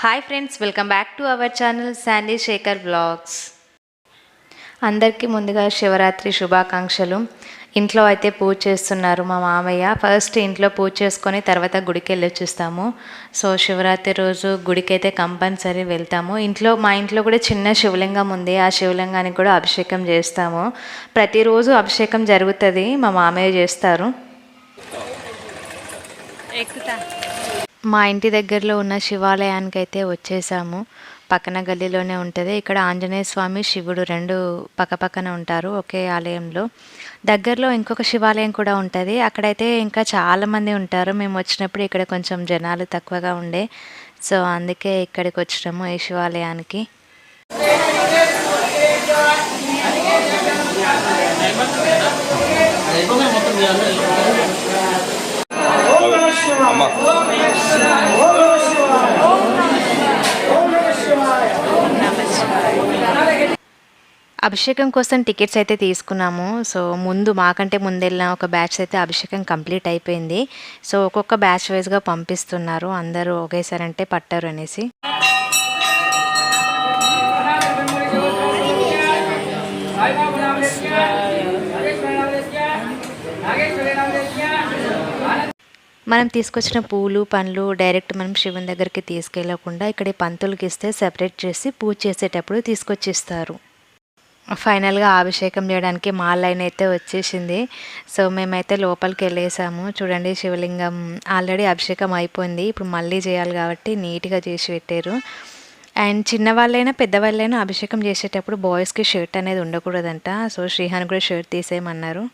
Hi friends welcome back to our channel Sandy Shekar blogs అందరికీ ముందుగా శివరాత్రి శుభాకాంక్షలు. ఇంట్లో అయితే పూజ చేస్తున్నారు మా మామయ్య. ఫస్ట్ ఇంట్లో పూజ చేసుకొని తర్వాత గుడికి వెళ్ళి వచ్చేస్తాము. సో శివరాత్రి రోజు గుడికి అయితే కంపల్సరీ వెళ్తాము. ఇంట్లో మా ఇంట్లో కూడా చిన్న శివలింగం ఉంది. ఆ శివలింగానికి కూడా అభిషేకం చేస్తాము. ప్రతిరోజు అభిషేకం జరుగుతుంది మా మామయ్య చేస్తారు. మా ఇంటి దగ్గరలో ఉన్న శివాలయానికి అయితే వచ్చేసాము. పక్కన గల్లీలోనే ఉంటుంది. ఇక్కడ ఆంజనేయ స్వామి శివుడు రెండు పక్కపక్కన ఉంటారు ఒకే ఆలయంలో. దగ్గరలో ఇంకొక శివాలయం కూడా ఉంటుంది. అక్కడైతే ఇంకా చాలామంది ఉంటారు. మేము వచ్చినప్పుడు ఇక్కడ కొంచెం జనాలు తక్కువగా ఉండే. సో అందుకే ఇక్కడికి వచ్చినాము ఈ శివాలయానికి. అభిషేకం కోసం టికెట్స్ అయితే తీసుకున్నాము. సో ముందు మాకంటే ముందెళ్ళిన ఒక బ్యాచ్ అయితే అభిషేకం కంప్లీట్ అయిపోయింది. సో ఒక్కొక్క బ్యాచ్ వైజ్గా పంపిస్తున్నారు. అందరూ ఒకేసారి అంటే పట్టారు అనేసి. మనం తీసుకొచ్చిన పూలు పండ్లు డైరెక్ట్ మనం శివుని దగ్గరికి తీసుకెళ్ళకుండా ఇక్కడ పంతులకి ఇస్తే సెపరేట్ చేసి పూజ చేసేటప్పుడు తీసుకొచ్చిస్తారు. ఫైనల్గా అభిషేకం చేయడానికి మా లైన్ అయితే వచ్చేసింది. సో మేమైతే లోపలికి వెళ్ళేసాము. చూడండి శివలింగం ఆల్రెడీ అభిషేకం అయిపోయింది. ఇప్పుడు మళ్ళీ చేయాలి కాబట్టి నీట్గా చేసి పెట్టారు. అండ్ చిన్నవాళ్ళైనా పెద్దవాళ్ళైనా అభిషేకం చేసేటప్పుడు బాయ్స్కి షర్ట్ అనేది ఉండకూడదంట. సో శ్రీహాన్ కూడా షర్ట్ తీసేయమన్నారు.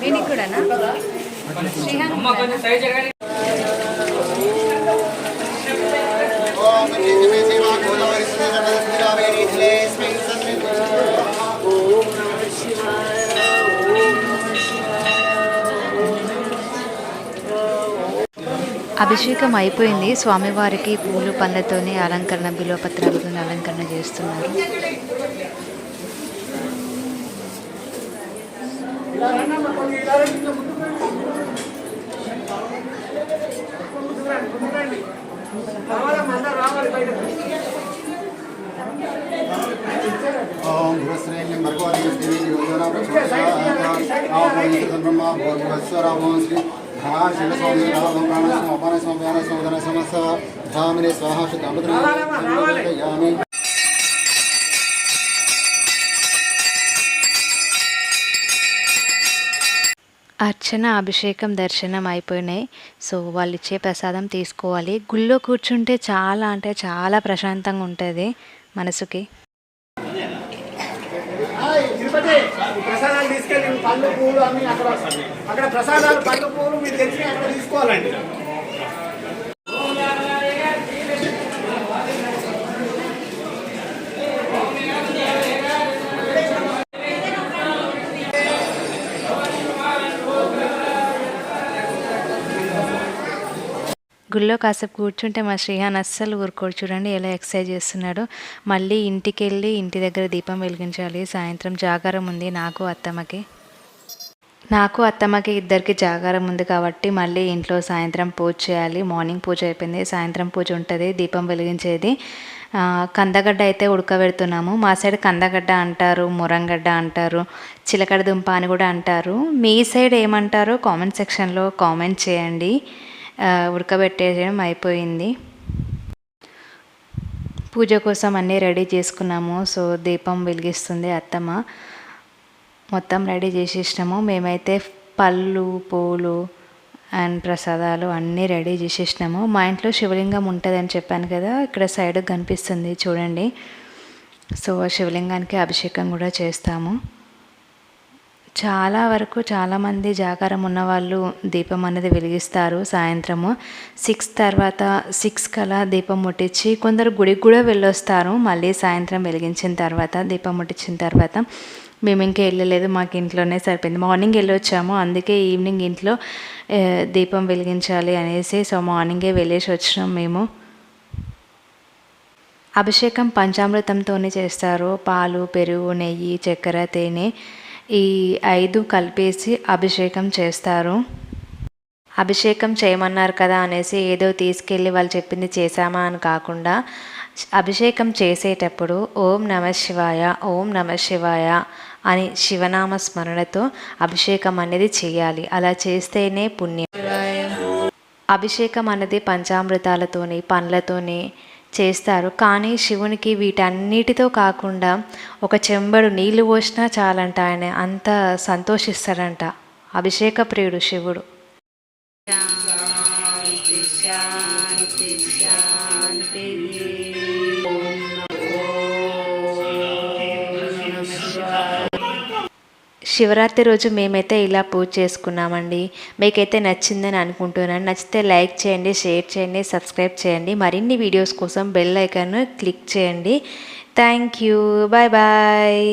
దీనికి కూడానా? అభిషేకం అయిపోయింది. స్వామివారికి పూలు పండ్లతోనే అలంకరణ బిలోపత్రాలతో అలంకరణ చేస్తున్నారు. ఓం భూశ్రేణ్యం భగవతి యోజన బ్రహ్మ భూర్వస్వరామో శ్రీ ధాన్ శివస్వామి రామం ప్రాణస్వం అర్చన అభిషేకం దర్శనం అయిపోయినాయి. సో వాళ్ళు ఇచ్చే ప్రసాదం తీసుకోవాలి. గుళ్ళో కూర్చుంటే చాలా అంటే చాలా ప్రశాంతంగా ఉంటుంది మనసుకి. ప్రసాదాలు తీసుకెళ్ళి పళ్ళు పూలు అన్ని అక్కడ అక్కడ ప్రసాదాలు పళ్ళు పూలు మీరు తెచ్చి అక్కడ తీసుకోవాలండి. గుళ్ళో కాసేపు కూర్చుంటే మా శ్రీహాన్ అస్సలు ఊరుకోడు. చూడండి ఎలా ఎక్సర్సైజ్ చేస్తున్నాడు. మళ్ళీ ఇంటికి వెళ్ళి ఇంటి దగ్గర దీపం వెలిగించాలి. సాయంత్రం జాగారం ఉంది. నాకు అత్తమ్మకి. నాకు అత్తమ్మకి ఇద్దరికి జాగారం ఉంది కాబట్టి మళ్ళీ ఇంట్లో సాయంత్రం పూజ చేయాలి. మార్నింగ్ పూజ అయిపోయింది. సాయంత్రం పూజ ఉంటుంది. దీపం వెలిగించేది. కందగడ్డ అయితే ఉడకబెడుతున్నాము. మా సైడ్ కందగడ్డ అంటారు మురంగడ్డ అంటారు చిలకడ దుంప అని కూడా అంటారు. మీ సైడ్ ఏమంటారో కామెంట్ సెక్షన్లో కామెంట్ చేయండి. ఉడకబెట్టేయడం అయిపోయింది. పూజ కోసం అన్నీ రెడీ చేసుకున్నాము. సో దీపం వెలిగిస్తుంది అత్తమ్మ. మొత్తం రెడీ చేసేసినాము. మేమైతే పళ్ళు పూలు అండ్ ప్రసాదాలు అన్నీ రెడీ చేసేసినాము. మా ఇంట్లో శివలింగం ఉంటుందని చెప్పాను కదా ఇక్కడ సైడ్ కనిపిస్తుంది చూడండి. సో శివలింగానికి అభిషేకం కూడా చేస్తాము. చాలా వరకు చాలామంది జాగారం ఉన్నవాళ్ళు దీపం అనేది వెలిగిస్తారు సాయంత్రము. సిక్స్ తర్వాత సిక్స్ కలా దీపం ముట్టించి కొందరు గుడికి కూడా వెళ్ళొస్తారు. మళ్ళీ సాయంత్రం వెలిగించిన తర్వాత దీపం ముట్టించిన తర్వాత మేము ఇంకా వెళ్ళలేదు మాకు ఇంట్లోనే సరిపోయింది. మార్నింగ్ వెళ్ళొచ్చాము అందుకే ఈవినింగ్ ఇంట్లో దీపం వెలిగించాలి అనేసి సో మార్నింగే వెళ్ళేసి వచ్చినాం మేము. అభిషేకం పంచామృతంతోనే చేస్తారు. పాలు పెరుగు నెయ్యి చక్కెర తేనె ఈ ఐదు కలిపేసి అభిషేకం చేస్తారు. అభిషేకం చేయమన్నారు కదా అనేసి ఏదో తీసుకెళ్ళి వాళ్ళు చెప్పింది చేశామా అని కాకుండా అభిషేకం చేసేటప్పుడు ఓం నమ శివాయ ఓం నమ శివాయ అని శివనామ స్మరణతో అభిషేకం అనేది చేయాలి. అలా చేస్తేనే పుణ్యం. అభిషేకం అనేది పంచామృతాలతోని పండ్లతోని చేస్తారు. కానీ శివునికి వీటన్నిటితో కాకుండా ఒక చెంబడు నీళ్ళు పోసినా చాలంట ఆయన. అంత సంతోషిస్తాడంట అభిషేక ప్రియుడు శివుడు. శివరాత్రి రోజు మేమైతే ఇలా పూజ చేసుకున్నామండి. మీకైతే నచ్చిందని అనుకుంటున్నాను. నచ్చితే లైక్ చేయండి షేర్ చేయండి సబ్స్క్రైబ్ చేయండి. మరిన్ని వీడియోస్ కోసం బెల్ ఐకాన్ క్లిక్ చేయండి. Thank you. Bye bye.